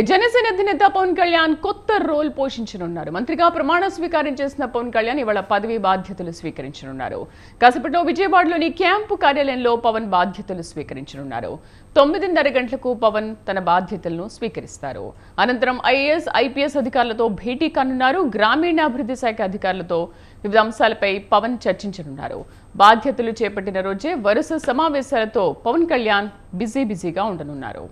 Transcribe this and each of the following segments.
జనసేన అధినేత పవన్ కళ్యాణ్ కొత్త రోల్ పోషించనున్నారు. మంత్రిగా ప్రమాణ స్వీకారం చేసిన పవన్ కళ్యాణ్ ఇవాళ పదవి బాధ్యతలు స్వీకరించనున్నారు. కాసేపట్లో విజయవాడలోని క్యాంపు కార్యాలయంలో పవన్ బాధ్యతలు స్వీకరించనున్నారు. తొమ్మిదిన్నర గంటలకు పవన్ తన బాధ్యతలను స్వీకరిస్తారు. అనంతరం ఐఏఎస్ ఐపీఎస్ అధికారులతో భేటీ కానున్నారు. గ్రామీణాభివృద్ధి శాఖ అధికారులతో వివిధ అంశాలపై పవన్ చర్చించనున్నారు. బాధ్యతలు చేపట్టిన రోజే వరుస సమావేశాలతో పవన్ కళ్యాణ్ బిజీ బిజీగా ఉండనున్నారు.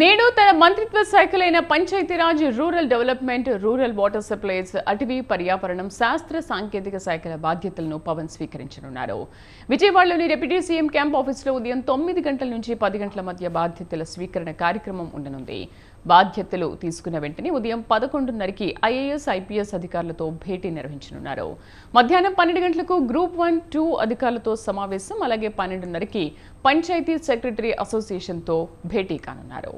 నేడు తన మంత్రిత్వ శాఖలైన Panchayati Raj rural development rural water supplies అటవీ పర్యావరణం శాస్త్ర సాంకేతిక శాఖల బాధ్యతలను పవన్ స్వీకరించనున్నారు. విజయవాడలోని డిప్యూటీ సీఎం క్యాంప్ ఆఫీసులో ఉదయం తొమ్మిది గంటల నుంచి పది గంటల మధ్య బాధ్యతల స్వీకరణ కార్యక్రమం ఉండనుంది. బాధ్యతలు తీసుకున్న వెంటనే ఉదయం పదకొండున్నరకి ఐఏఎస్ ఐపీఎస్ అధికారులతో భేటీ నిర్వహించనున్నారు. మధ్యాహ్నం పన్నెండు గంటలకు గ్రూప్ వన్ టూ అధికారులతో సమావేశం అలాగే పన్నెండున్నరకి పంచాయతీ సెక్రటరీ అసోసియేషన్తో భేటీ కానున్నారు.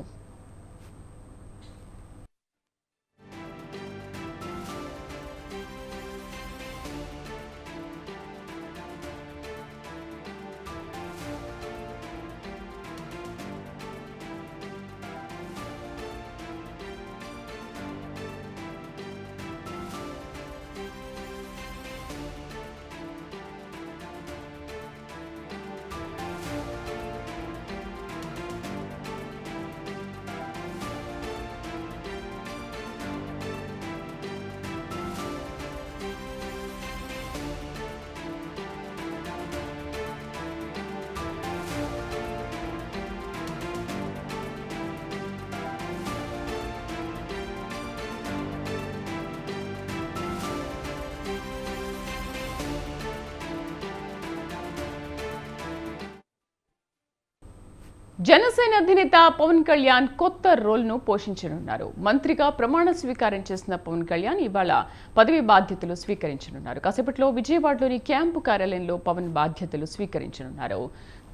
జనసేన అధినేత పవన్ కళ్యాణ్ కొత్త రోల్ను పోషించనున్నారు. మంత్రిగా ప్రమాణ స్వీకారం చేసిన పవన్ కళ్యాణ్ ఇవాళ పదవి బాధ్యతలు స్వీకరించనున్నారు. కాసేపట్లో విజయవాడలోని క్యాంపు కార్యాలయంలో పవన్ బాధ్యతలు స్వీకరించనున్నారు.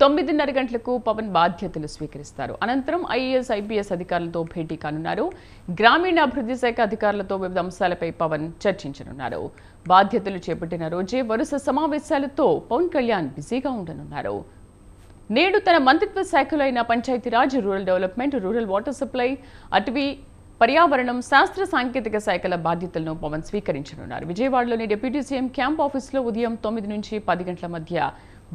తొమ్మిదిన్నర గంటలకు పవన్ బాధ్యతలు స్వీకరిస్తారు. అనంతరం ఐఏఎస్ ఐపీఎస్ అధికారులతో భేటీ కానున్నారు. గ్రామీణాభివృద్ధి శాఖ అధికారులతో వివిధ అంశాలపై పవన్ చర్చించనున్నారు. బాధ్యతలు చేపట్టిన రోజే వరుస సమావేశాలతో పవన్ కళ్యాణ్ బిజీగా ఉండనున్నారు. నేడు తన మంత్రిత్వ శాఖలో అయిన Panchayati Raj rural development rural water supply అటవీ పర్యావరణం శాస్త్ర సాంకేతిక శాఖల బాధ్యతలను పవన్ స్వీకరించనున్నారు. విజయవాడలోని డిప్యూటీ సీఎం క్యాంప్ ఆఫీసులో ఉదయం తొమ్మిది నుంచి పది గంటల మధ్య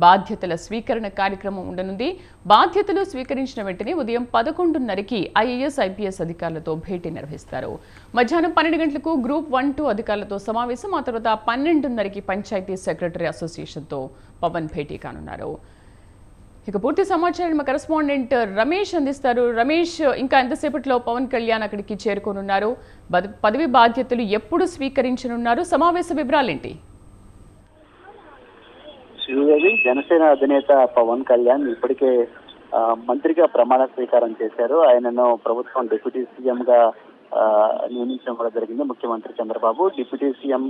బాధ్యతల స్వీకరణ కార్యక్రమం ఉండనుంది. బాధ్యతలు స్వీకరించిన వెంటనే ఉదయం పదకొండున్నరకి ఐఏఎస్ ఐపీఎస్ అధికారులతో భేటీ నిర్వహిస్తారు. మధ్యాహ్నం పన్నెండు గంటలకు గ్రూప్ వన్ టూ అధికారులతో సమావేశం ఆ తర్వాత పన్నెండున్నరకి పంచాయతీ సెక్రటరీ అసోసియేషన్తో పవన్ భేటీ కానున్నారు. ఇక పూర్తి సమాచారం మా కరెస్పాండెంట్ రమేష్ అందిస్తారు. రమేష్ ఇంకా ఎంతసేపట్లో పవన్ కళ్యాణ్ అక్కడికి చేరుకోనున్నారు? పదవి బాధ్యతలు ఎప్పుడు స్వీకరించనున్నారు? సమావేశ వివరాలేంటి? శ్రీదేవి జనసేన అధినేత పవన్ కళ్యాణ్ ఇప్పటికే మంత్రిగా ప్రమాణ స్వీకారం చేశారు. ఆయనను ప్రభుత్వం డిప్యూటీ సీఎం గా నియమించడం కూడా జరిగింది. ముఖ్యమంత్రి చంద్రబాబు డిప్యూటీ సీఎం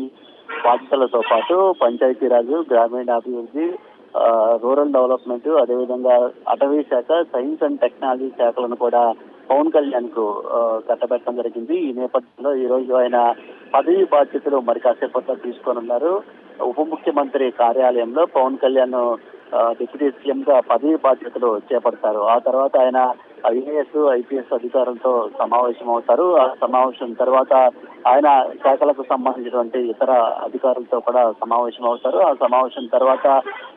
బాధ్యతలతో పాటు పంచాయతీరాజు గ్రామీణాభివృద్ధి రూరల్ డెవలప్మెంట్ అదేవిధంగా అటవీ శాఖ సైన్స్ అండ్ టెక్నాలజీ శాఖలను కూడా పవన్ కళ్యాణ్కు కట్టబెట్టడం జరిగింది. ఈ నేపథ్యంలో ఈ రోజు ఆయన పదవి బాధ్యతలు మరి కాసేపట్లో తీసుకోనున్నారు. ఉప ముఖ్యమంత్రి కార్యాలయంలో పవన్ కళ్యాణ్ డిప్యూటీ సీఎం గా పదవి బాధ్యతలు చేపడతారు. ఆ తర్వాత ఆయన ఐఏఎస్ ఐపీఎస్ అధికారులతో సమావేశం అవుతారు ఆ సమావేశం తర్వాత ఆయన శాఖలకు సంబంధించినటువంటి ఇతర అధికారులతో కూడా సమావేశం అవుతారు ఆ సమావేశం తర్వాత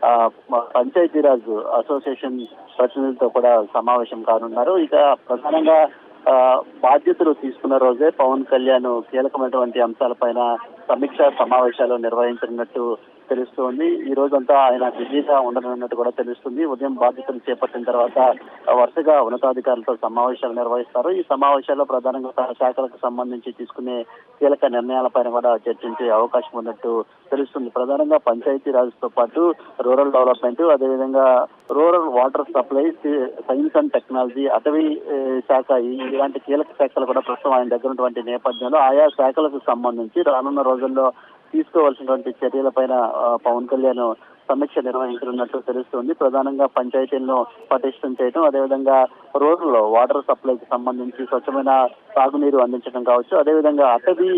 ఆ, పంచాయతీరాజ్ అసోసియేషన్ ప్రతినిధులతో కూడా సమావేశం కానున్నారు. ఇక ప్రధానంగా ఆ, బాధ్యతలు తీసుకున్న రోజే పవన్ కళ్యాణ్ కీలకమైనటువంటి అంశాలపైన సమీక్ష సమావేశాలు నిర్వహించనున్నట్టు తెలుస్తోంది. ఈ రోజంతా ఆయన బిజీగా ఉండనున్నట్టు కూడా తెలుస్తుంది. ఉదయం బాధ్యతలు చేపట్టిన తర్వాత వరుసగా ఉన్నతాధికారులతో సమావేశాలు నిర్వహిస్తారు. ఈ సమావేశాల్లో ప్రధానంగా తన శాఖలకు సంబంధించి తీసుకునే కీలక నిర్ణయాలపైన కూడా చర్చించే అవకాశం ఉన్నట్టు తెలుస్తుంది. ప్రధానంగా పంచాయతీ రాజ్ పాటు రూరల్ డెవలప్మెంట్ అదేవిధంగా rural water supply science and technology అటవీ శాఖ ఇలాంటి కీలక శాఖలు కూడా ప్రస్తుతం ఆయన దగ్గర ఉన్నటువంటి నేపథ్యంలో ఆయా శాఖలకు సంబంధించి రానున్న రోజుల్లో తీసుకోవాల్సినటువంటి చర్యలపైన పవన్ కళ్యాణ్ సమీక్ష నిర్వహించనున్నట్లు తెలుస్తుంది. ప్రధానంగా పంచాయతీలను పటిష్టం చేయడం అదేవిధంగా రోడ్లలో వాటర్ సప్లైకి సంబంధించి స్వచ్ఛమైన తాగునీరు అందించడం కావచ్చు. అదేవిధంగా అటవీ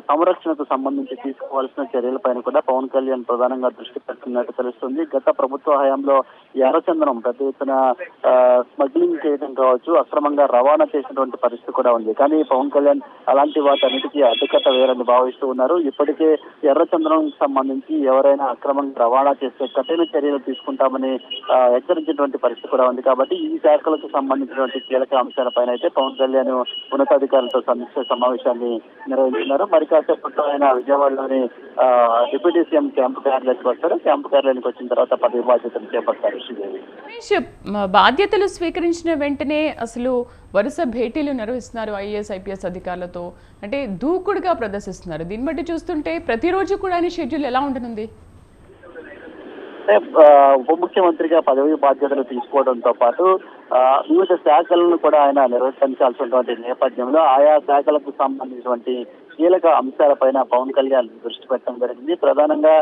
సంరక్షణకు సంబంధించి తీసుకోవాల్సిన చర్యలపైన కూడా పవన్ కళ్యాణ్ ప్రధానంగా దృష్టి పెడుతున్నట్టు తెలుస్తుంది. గత ప్రభుత్వ హయాంలో ఎర్రచందనం పెద్ద ఎత్తున ఆ, స్మగ్లింగ్ చేయడం కావచ్చు అక్రమంగా రవాణా చేసినటువంటి పరిస్థితి కూడా ఉంది. కానీ పవన్ కళ్యాణ్ అలాంటి వాటన్నిటికీ అడ్డుకట్ట వేయాలని భావిస్తూ ఉన్నారు. ఇప్పటికే ఎర్రచందనం సంబంధించి ఎవరైనా అక్రమంగా రవాణా చేస్తే కఠిన చర్యలు తీసుకుంటామని హెచ్చరించినటువంటి పరిస్థితి కూడా ఉంది. కాబట్టి ఈ శాఖలకు సంబంధించినటువంటి కీలక అంశాలపైన అయితే పవన్ కళ్యాణ్ ఉన్నతాధికారులతో సమీక్ష సమావేశాన్ని నిర్వహించున్నారు మరి కాసేపట్లో ఆయన విజయవాడలోని డిప్యూటీ సీఎం క్యాంపు కార్యాలయానికి వస్తారు. క్యాంపు కార్యాలయానికి వచ్చిన తర్వాత పదవి బాధ్యతలు చేపడతారు రమేష్ బాధ్యతలు స్వీకరించిన వెంటనే అసలు వరుస భేటీలు నిర్వహిస్తున్నారు ఐఏఎస్ ఐపీఎస్ అధికారులతో. అంటే దూకుడుగా ప్రదర్శిస్తున్నారు. దీన్ని బట్టి చూస్తుంటే ప్రతిరోజు కూడా ఆయన షెడ్యూల్ ఎలా ఉండనుంది ఆ, ఉప ముఖ్యమంత్రిగా పదవి బాధ్యతలు తీసుకోవడంతో పాటు వివిధ శాఖలను కూడా ఆయన నిర్వర్తించాల్సినటువంటి నేపథ్యంలో ఆయా శాఖలకు సంబంధించినటువంటి కీలక అంశాలపైన పవన్ కళ్యాణ్ దృష్టి పెట్టడం జరిగింది. ప్రధానంగా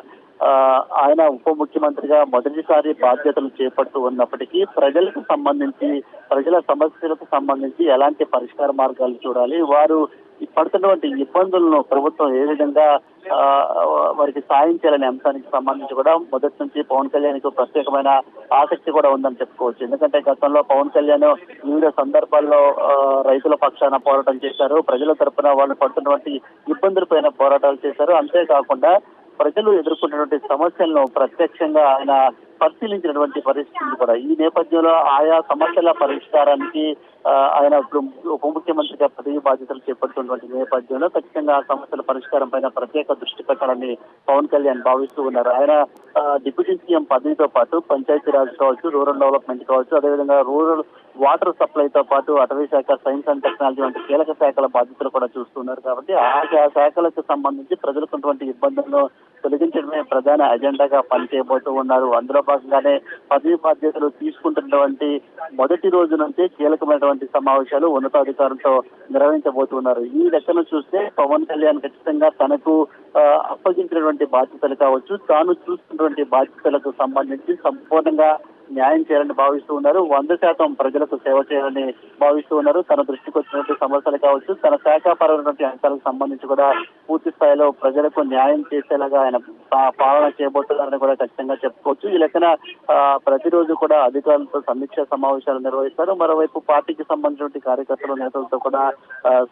ఆయన ఉప ముఖ్యమంత్రిగా మొదటిసారి బాధ్యతలు చేపడుతూ ఉన్నప్పటికీ ప్రజలకు సంబంధించి ప్రజల సమస్యలకు సంబంధించి ఎలాంటి పరిష్కార మార్గాలు చూడాలి వారు పడుతున్నటువంటి ఇబ్బందులను ప్రభుత్వం ఏ విధంగా ఆ, వారికి సాయం చేయాలనే అంశానికి సంబంధించి కూడా మొదటి నుంచి పవన్ కళ్యాణ్కు ప్రత్యేకమైన ఆసక్తి కూడా ఉందని చెప్పుకోవచ్చు. ఎందుకంటే గతంలో పవన్ కళ్యాణ్ వివిధ సందర్భాల్లో ఆ, రైతుల పక్షాన పోరాటం చేశారు. ప్రజల తరపున వాళ్ళు పడుతున్నటువంటి ఇబ్బందులపైన పోరాటాలు చేశారు. అంతేకాకుండా ప్రజలు ఎదుర్కొన్నటువంటి సమస్యలను ప్రత్యక్షంగా ఆయన పరిశీలించినటువంటి పరిస్థితి కూడా. ఈ నేపథ్యంలో ఆయా సమస్యల పరిష్కారానికి ఆయన ఇప్పుడు ఉప ముఖ్యమంత్రిగా పదవి బాధ్యతలు చేపడుతున్నటువంటి నేపథ్యంలో ఖచ్చితంగా ఆ సమస్యల పరిష్కారం పైన ప్రత్యేక దృష్టి పెట్టాలని పవన్ కళ్యాణ్ భావిస్తూ ఉన్నారు. ఆయన డిప్యూటీ సీఎం పదవితో పాటు పంచాయతీరాజ్ కావచ్చు రూరల్ డెవలప్మెంట్ కావచ్చు అదేవిధంగా రూరల్ వాటర్ సప్లైతో పాటు అటవీ శాఖ సైన్స్ అండ్ టెక్నాలజీ వంటి కీలక శాఖల బాధ్యతలు కూడా చూస్తున్నారు కాబట్టి ఆయా శాఖలకు సంబంధించి ప్రజలకు ఉన్నటువంటి ఇబ్బందులను తొలగించడమే ప్రధాన అజెండాగా పనిచేయబోతూ ఉన్నారు. అందులో భాగంగానే పదవి బాధ్యతలు తీసుకుంటున్నటువంటి మొదటి రోజు నుంచే కీలకమైనటువంటి సమావేశాలు ఉన్నతాధికారులతో నిర్వహించబోతున్నారు. ఈ లెక్కను చూస్తే పవన్ కళ్యాణ్ ఖచ్చితంగా తనకు అప్పగించినటువంటి బాధ్యతలు కావచ్చు తాను చూస్తున్నటువంటి బాధ్యతలకు సంబంధించి సంపూర్ణంగా న్యాయం చేయాలని భావిస్తూ ఉన్నారు. వంద శాతం ప్రజలకు సేవ చేయాలని భావిస్తూ ఉన్నారు. తన దృష్టికి వచ్చినటువంటి సమస్యలు కావచ్చు తన శాఖాపరమైనటువంటి అంశాలకు సంబంధించి కూడా పూర్తి స్థాయిలో ప్రజలకు న్యాయం చేసేలాగా ఆయన పాలన చేయబోతున్నారని కూడా ఖచ్చితంగా చెప్పుకోవచ్చు. ఈ లెక్కన ప్రతిరోజు కూడా అధికారులతో సమీక్ష సమావేశాలు నిర్వహిస్తారు. మరోవైపు పార్టీకి సంబంధించినటువంటి కార్యకర్తలు నేతలతో కూడా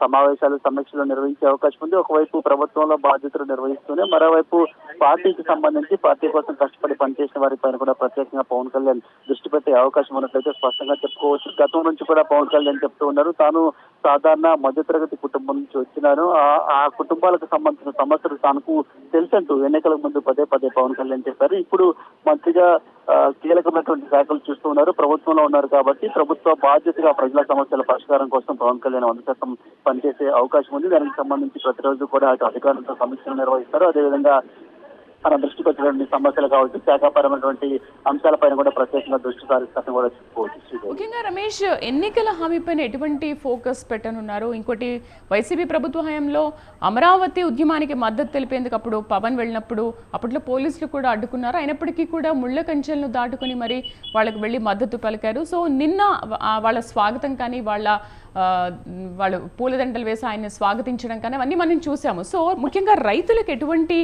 సమావేశాలు సమీక్షలు నిర్వహించే అవకాశం ఉంది. ఒకవైపు ప్రభుత్వంలో బాధ్యతలు నిర్వహిస్తూనే మరోవైపు పార్టీకి సంబంధించి పార్టీ కోసం కష్టపడి పనిచేసిన వారిపైన కూడా ప్రత్యేకంగా పవన్ కళ్యాణ్ దృష్టి పెట్టే అవకాశం ఉన్నట్లయితే స్పష్టంగా చెప్పుకోవచ్చు. గతం నుంచి కూడా పవన్ కళ్యాణ్ చెప్తూ ఉన్నారు. తాను సాధారణ మధ్యతరగతి కుటుంబం నుంచి వచ్చినాను ఆ- ఆ కుటుంబాలకు సంబంధించిన సమస్యలు తనకు తెలుసంటూ ఎన్నికల ముందు పదే పదే పవన్ కళ్యాణ్ చెప్పారు. ఇప్పుడు మంత్రిగా కీలకమైనటువంటి శాఖలు చూస్తూ ఉన్నారు. ప్రభుత్వంలో ఉన్నారు కాబట్టి ప్రభుత్వ బాధ్యతగా ప్రజల సమస్యల పరిష్కారం కోసం పవన్ కళ్యాణ్ వంద శాతం పనిచేసే అవకాశం ఉంది. దానికి సంబంధించి ప్రతిరోజు కూడా అటు అధికారులతో సమీక్షలు నిర్వహిస్తారు. అదేవిధంగా తన దృష్టికి వచ్చినటువంటి సమస్యలు కావచ్చు శాఖాపరమైనటువంటి అంశాలపైన కూడా ప్రత్యేకంగా దృష్టి సారిస్తారని కూడా చెప్పుకోవచ్చు ముఖ్యంగా రమేష్ ఎన్నికల హామీపైన ఎటువంటి ఫోకస్ పెట్టనున్నారు? ఇంకోటి వైసీపీ ప్రభుత్వ హయాంలో అమరావతి ఉద్యమానికి మద్దతు తెలిపేందుకు అప్పుడు పవన్ వెళ్ళినప్పుడు అప్పట్లో పోలీసులు కూడా అడ్డుకున్నారు. అయినప్పటికీ కూడా ముళ్ళ కంచెలను దాటుకొని మరి వాళ్ళకి వెళ్ళి మద్దతు పలికారు. సో నిన్న వాళ్ళ స్వాగతం కానీ వాళ్ళ వాళ్ళు పూలదండలు వేసి ఆయన్ని స్వాగతించడం కానీ అవన్నీ మనం చూసాము. సో ముఖ్యంగా రైతులకు ఎటువంటి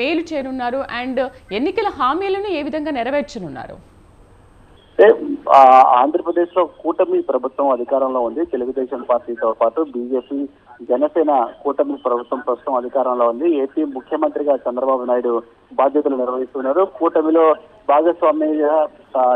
మేలు చేరున్నారు అండ్ ఎన్నికల హామీలను ఏ విధంగా నెరవేర్చనున్నారు? ఆంధ్రప్రదేశ్లో కూటమి ప్రభుత్వం అధికారంలో ఉంది. తెలుగుదేశం పార్టీతో పాటు బీజేపీ జనసేన కూటమి ప్రభుత్వం ప్రస్తుతం అధికారంలో ఉంది. ఏపీ ముఖ్యమంత్రిగా చంద్రబాబు నాయుడు బాధ్యతలు నిర్వహిస్తున్నారు. కూటమిలో భాగస్వామిగా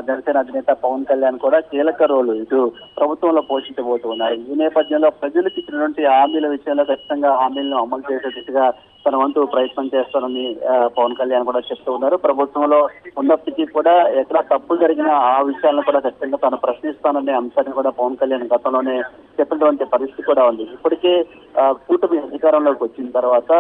జనసేన అధినేత పవన్ కళ్యాణ్ కూడా కీలక రోలు ఇటు ప్రభుత్వంలో పోషించబోతున్నారు. ఈ నేపథ్యంలో ప్రజలకు ఇచ్చినటువంటి హామీల విషయంలో ఖచ్చితంగా హామీలను అమలు చేసే దిశగా తన వంతు ప్రయత్నం చేస్తానని ఆ, పవన్ కళ్యాణ్ కూడా చెప్తూ ఉన్నారు. ప్రభుత్వంలో ఉన్నప్పటికీ కూడా ఎక్కడ తప్పులు జరిగిన ఆ విషయాలను కూడా ఖచ్చితంగా తాను ప్రశ్నిస్తాననే అంశాన్ని కూడా పవన్ కళ్యాణ్ గతంలోనే చెప్పినటువంటి పరిస్థితి కూడా ఉంది. ఇప్పటికే ఆ, కూటమి అధికారంలోకి వచ్చిన తర్వాత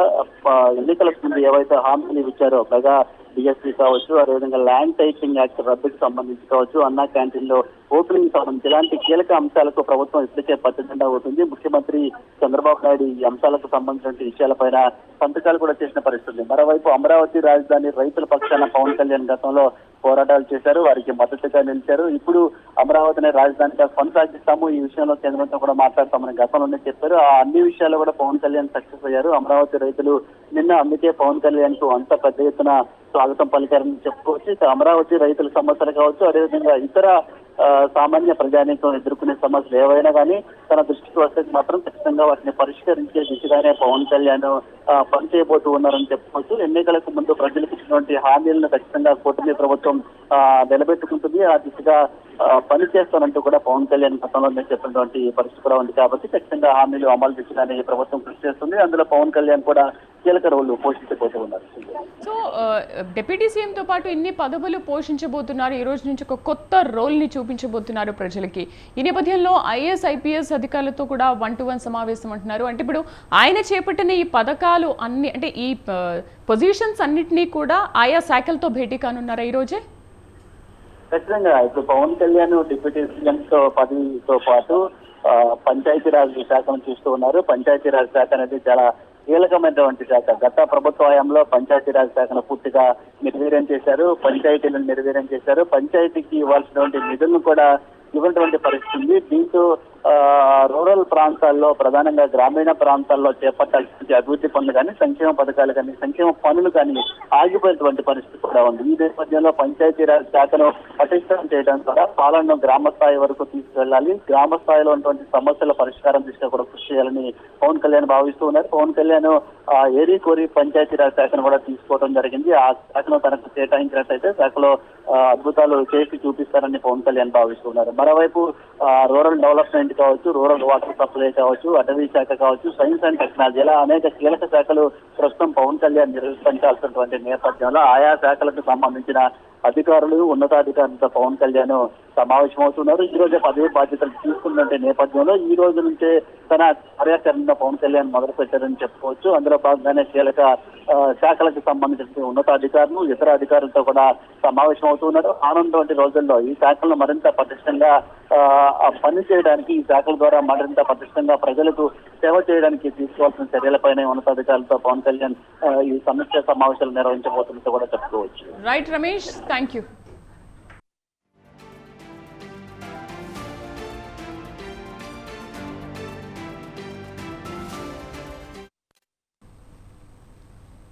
ఎన్నికలకు ముందు ఏవైతే హామీలు ఇచ్చారో పైగా డిఎస్పీ కావచ్చు అదేవిధంగా ల్యాండ్ టైటింగ్ యాక్ట్ రద్దుకు సంబంధించి కావచ్చు అన్నా క్యాంటీన్లో ఓపెనింగ్ సంబంధించి ఇలాంటి కీలక అంశాలకు ప్రభుత్వం ఇప్పటికే పచ్చజెండా అవుతుంది ముఖ్యమంత్రి చంద్రబాబు నాయుడు ఈ అంశాలకు సంబంధించిన విషయాలపైన సంతకాలు కూడా చేసిన పరిస్థితి మరోవైపు అమరావతి రాజధాని రైతుల పక్షాన పవన్ కళ్యాణ్ గతంలో పోరాటాలు చేశారు వారికి మద్దతుగా నిలిచారు. ఇప్పుడు అమరావతిని రాజధానిగా కొనసాగిస్తాము. ఈ విషయంలో కేంద్రంతో కూడా మాట్లాడతామని గతంలోనే చెప్పారు. ఆ అన్ని విషయాల్లో కూడా పవన్ కళ్యాణ్ సక్సెస్ అయ్యారు. అమరావతి రైతులు నిన్న అందుకే పవన్ కళ్యాణ్కు అంత పెద్ద ఎత్తున స్వాగతం పలికారని చెప్పుకోవచ్చు. అమరావతి రైతుల సమస్యలు కావచ్చు అదేవిధంగా ఇతర సామాన్య ప్రజానీకం ఎదుర్కొనే సమస్యలు ఏవైనా కానీ తన దృష్టికి వస్తే మాత్రం ఖచ్చితంగా వాటిని పరిష్కరించే దిశగానే పవన్ కళ్యాణ్ ఆ, పనిచేయబోతూ ఉన్నారని చెప్పుకోవచ్చు. ఎన్నికలకు ముందు ప్రజలకు ఇచ్చినటువంటి హామీలను ఖచ్చితంగా కూటమి ప్రభుత్వం ఆ, నిలబెట్టుకుంటుంది. ఆ దిశగా పనిచేస్తానంటూ కూడా పవన్ కళ్యాణ్ గతంలోనే చెప్పినటువంటి పరిస్థితి కూడా ఉంది. కాబట్టి ఖచ్చితంగా హామీలు అమలు దిశగానే ఈ ప్రభుత్వం కృషి చేస్తుంది. అందులో పవన్ కళ్యాణ్ కూడా కీలక రోల్ పోషించబోతూ ఉన్నారు. సో డిప్యూటీ సీఎంతో పాటు ఇన్ని పదవులు పోషించబోతున్నారు. ఈ రోజు నుంచి ఒక కొత్త రోల్ని చూపించబోతున్నారు ప్రజలకి. ఈ నేపథ్యంలో ఐఏఎస్ ఐపీఎస్ అధికారులతో కూడా వన్ టు వన్ సమావేశం అంటున్నారు. అంటే ఇప్పుడు ఆయన చేపట్టిన ఈ పథకాలు అన్ని అంటే ఈ పొజిషన్స్ అన్నిటినీ కూడా ఆయా శాఖలతో భేటీ కానున్నారా ఈ రోజే? ఖచ్చితంగా. ఇప్పుడు పవన్ కళ్యాణ్ డిప్యూటీ సీఎం తో పదవితో పాటు పంచాయతీరాజ్ శాఖను చూస్తూ ఉన్నారు. పంచాయతీరాజ్ శాఖ అనేది చాలా కీలకమైనటువంటి శాఖ. గత ప్రభుత్వ హయాంలో పంచాయతీరాజ్ శాఖను పూర్తిగా నిర్వీర్యం చేశారు పంచాయతీలను నిర్వీర్యం చేశారు. పంచాయతీకి ఇవ్వాల్సినటువంటి నిధులను కూడా ఇవ్వనటువంటి పరిస్థితి ఉంది. దీంతో రూరల్ ప్రాంతాల్లో ప్రధానంగా గ్రామీణ ప్రాంతాల్లో చేపట్టాల్సిన అభివృద్ధి పనులు కానీ సంక్షేమ పథకాలు కానీ సంక్షేమ పనులు కానీ ఆగిపోయినటువంటి పరిస్థితి కూడా ఉంది. ఈ నేపథ్యంలో పంచాయతీరాజ్ శాఖను పటిష్టం చేయడం ద్వారా పాలనను గ్రామ స్థాయి వరకు తీసుకెళ్ళాలి గ్రామ స్థాయిలో ఉన్నటువంటి సమస్యల పరిష్కారం దిశగా కూడా కృషి చేయాలని పవన్ కళ్యాణ్ భావిస్తూ ఉన్నారు. పవన్ కళ్యాణ్ ఆ, కోరి పంచాయతీరాజ్ శాఖను కూడా తీసుకోవడం జరిగింది. ఆ శాఖను తనకు కేటాయించినట్లయితే శాఖలో అద్భుతాలు చేసి చూపిస్తారని పవన్ కళ్యాణ్ భావిస్తున్నారు మరోవైపు ఆ, రూరల్ డెవలప్మెంట్ కావచ్చు రూరల్ వాటర్ సప్లై కావచ్చు అటవీ శాఖ కావచ్చు సైన్స్ అండ్ టెక్నాలజీ ఇలా అనేక కీలక శాఖలు ప్రస్తుతం పవన్ కళ్యాణ్ నిర్వహించాల్సినటువంటి నేపథ్యంలో ఆయా శాఖలకు సంబంధించిన అధికారులు ఉన్నతాధికారులతో పవన్ కళ్యాణ్ సమావేశమవుతున్నారు. ఈ రోజే పదవి బాధ్యతలు తీసుకున్నటువంటి నేపథ్యంలో ఈ రోజు నుంచే తన కార్యాచరణలో పవన్ కళ్యాణ్ మొదలు పెట్టారని చెప్పుకోవచ్చు. అందులో భాగంగానే కీలక శాఖలకు సంబంధించిన ఉన్నతాధికారులు ఇతర అధికారులతో కూడా సమావేశం అవుతున్నారు ఆనందం రోజుల్లో ఈ శాఖలను మరింత పటిష్టంగా పని చేయడానికి ఈ శాఖల ద్వారా మరింత పటిష్టంగా ప్రజలకు సేవ చేయడానికి తీసుకోవాల్సిన చర్యలపైనే ఉన్నతాధికారులతో పవన్ కళ్యాణ్ ఈ సమీక్ష సమావేశాలు నిర్వహించబోతున్నట్టు కూడా చెప్పుకోవచ్చు. Right Ramesh Thank you.